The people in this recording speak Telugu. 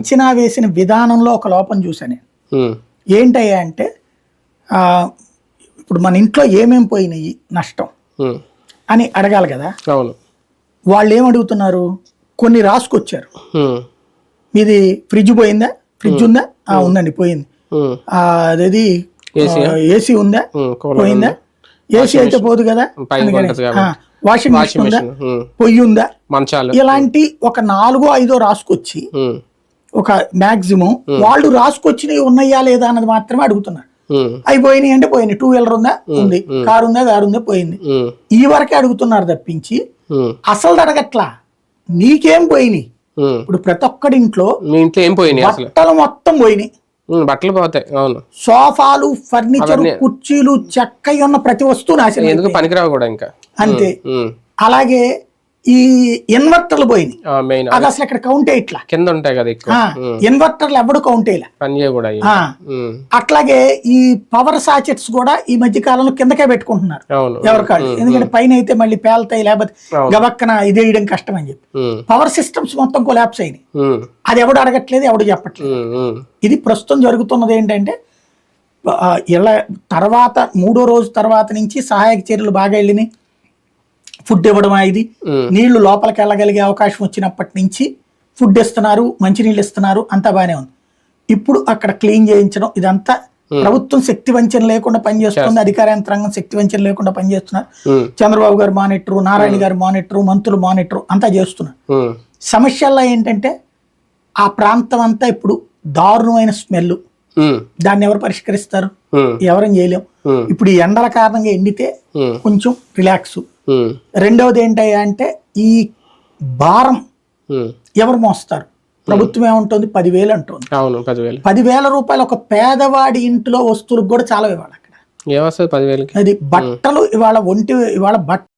అంచనా వేసిన విధానంలో ఒక లోపం చూసాను నేను. ఏంటయ్యా అంటే ఇప్పుడు మన ఇంట్లో ఏమేం పోయినాయి నష్టం? అని అడగాలి కదా. అవును. వాళ్ళు ఏం అడుగుతున్నారు కొన్ని రాసుకొచ్చారు. మీది ఫ్రిడ్జ్ పోయిందా? ఫ్రిడ్జ్ ఉందా? ఆ, ఉందండి పోయింది. అదేది ఏసీ ఉందా? పోయిందా? ఏసీ అయితే పోదు కదా. వాషింగ్ మెషిన్ ఉందా? పొయ్యి ఉందా? ఇలాంటి ఒక నాలుగో ఐదో రాసుకొచ్చి ఒక మాక్సిమం వాళ్ళు రాసుకొచ్చినవి ఉన్నాయా లేదా అన్నది మాత్రమే అడుగుతున్నారు. ఉమ్, అవి పోయినాయి అంటే పోయినాయి. టూ వీలర్ ఉందా? ఉంది. కారు ఉందా? కారు ఉందా? పోయింది. ఈ వరకే అడుగుతున్నారు తప్పించి అసలు అడగట్లా. నీకేం పోయినాయి. ఇప్పుడు ప్రతి ఒక్కడి ఇంట్లో మీ ఇంట్లో ఏం పోయినాయి బట్టలు మొత్తం పోయినాయి. బట్టలు పోతాయి. అవును. సోఫాలు ఫర్నిచర్ కుర్చీలు చెక్కయి ఉన్న ప్రతి వస్తువు నాశనం ఎందుకు పనికిరావు కూడా ఇంకా? అంతే. అలాగే ఈ ఇన్వర్టర్లు పోయినాయి. అది అసలు ఇక్కడ కౌంట్ ఇట్లా? కింద ఉంటాయి కదా ఇన్వర్టర్లు ఎవడు కౌంట్ ఉమ్, అట్లాగే ఈ పవర్ సాచెట్స్ కూడా ఈ మధ్య కాలంలో కిందకే పెట్టుకుంటున్నారు. అవును. ఎవరి కాళ్ళు. ఎందుకంటే పైన అయితే మళ్ళీ పేలుతాయి లేకపోతే. గబక్కన ఇది వేయడం కష్టం అని చెప్పి. పవర్ సిస్టమ్స్ మొత్తం కొలాప్స్ అయినాయి. అది ఎవడు అడగట్లేదు ఎవడు చెప్పట్లేదు. ఇది ప్రస్తుతం జరుగుతున్నది ఏంటంటే ఇలా తర్వాత మూడో రోజు తర్వాత నుంచి సహాయక చర్యలు బాగా వెళ్ళినాయి. ఫుడ్ ఇవ్వడం ఇది. ఉమ్, నీళ్ళు లోపలికి వెళ్ళగలిగే అవకాశం వచ్చినప్పటి నుంచి ఫుడ్ ఇస్తున్నారు మంచినీళ్ళు ఇస్తున్నారు అంతా బాగానే ఉంది. ఇప్పుడు అక్కడ క్లీన్ చేయించడం ఇదంతా ప్రభుత్వం శక్తి వంచన లేకుండా పనిచేస్తుంది అధికార యంత్రాంగం శక్తి వంచన లేకుండా పనిచేస్తున్నారు. చంద్రబాబు గారు మానిటరు నారాయణ గారు మానిటరు మంత్రులు మానిటరు అంతా చేస్తున్నారు. సమస్యల్లో ఏంటంటే ఆ ప్రాంతం అంతా ఇప్పుడు దారుణమైన స్మెల్ దాన్ని ఎవరు పరిష్కరిస్తారు? ఎవరం చేయలేం. ఇప్పుడు ఈ ఎండల కారణంగా ఎండితే కొంచెం రిలాక్స్. రెండవది ఏంటయ్యా అంటే ఈ భారం. ఎవరు మోస్తారు? ప్రభుత్వం ఏముంటుంది? పదివేలు అంటుంది. అవును పదివేలు. పదివేల రూపాయలు ఒక పేదవాడి ఇంట్లో వస్తువులకు కూడా చాలా ఇవ్వాలి అక్కడ. ఏమొస్తుంది పదివేలకి? అది బట్టలు ఇవాళ ఒంటి ఇవాళ బట్ట